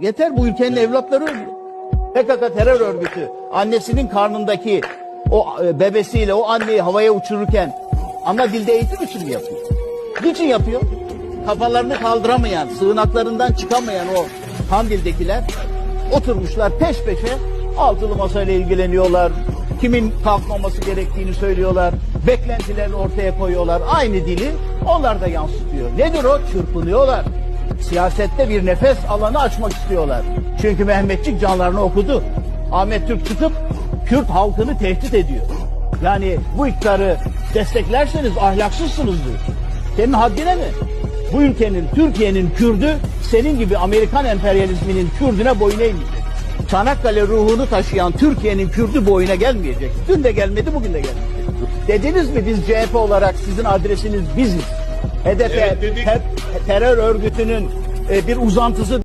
Yeter bu ülkenin evlatları ölüyor. PKK terör örgütü annesinin karnındaki o e, bebesiyle o anneyi havaya uçururken ana dilde eğitim için mi yapıyor? Niçin yapıyor? Kafalarını kaldıramayan, sığınaklarından çıkamayan o Kandil'dekiler oturmuşlar peş peşe altılı masayla ilgileniyorlar. Kimin kalkmaması gerektiğini söylüyorlar. Beklentilerini ortaya koyuyorlar. Aynı dili onlar da yansıtıyor. Nedir o? Çırpınıyorlar. Siyasette bir nefes alanı açmak istiyorlar. Çünkü Mehmetçik canlarını okudu. Ahmet Türk çıkıp Kürt halkını tehdit ediyor. Yani bu iktidarı desteklerseniz ahlaksızsınız diyor. Senin haddine mi? Bu ülkenin, Türkiye'nin Kürdü senin gibi Amerikan emperyalizminin Kürdüne boyun eğmeyecek. Çanakkale ruhunu taşıyan Türkiye'nin Kürdü boyuna gelmeyecek. Dün de gelmedi, bugün de gelmeyecek. Dediniz mi biz CHP olarak sizin adresiniz biziz. HDP Evet, dedik. ter- terör örgütünün e, bir uzantısı